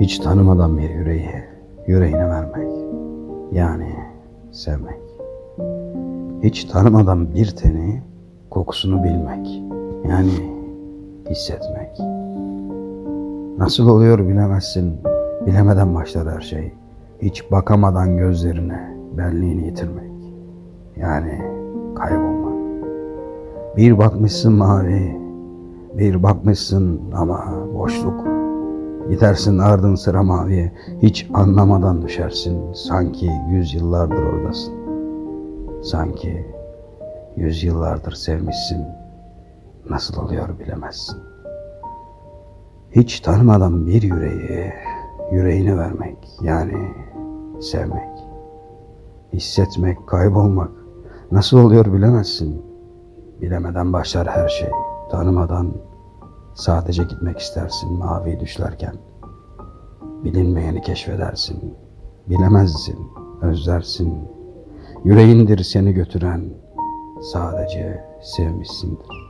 Hiç tanımadan bir yüreği yüreğine vermek. Yani sevmek. Hiç tanımadan bir teni kokusunu bilmek. Yani hissetmek. Nasıl oluyor bilemezsin. Bilemeden başlar her şey. Hiç bakamadan gözlerine benliğini yitirmek. Yani kaybolmak. Bir bakmışsın mavi, bir bakmışsın ama boşluk. Gidersin ardın sıra maviye, hiç anlamadan düşersin. Sanki yüzyıllardır oradasın. Sanki yüzyıllardır sevmişsin. Nasıl oluyor bilemezsin. Hiç tanımadan bir yüreği, yüreğini vermek yani sevmek. Hissetmek, kaybolmak nasıl oluyor bilemezsin. Bilemeden başlar her şey. Tanımadan sadece gitmek istersin mavi düşlerken. Bilinmeyeni keşfedersin. Bilemezsin, özlersin. Yüreğindir seni götüren. Sadece sevmişsindir.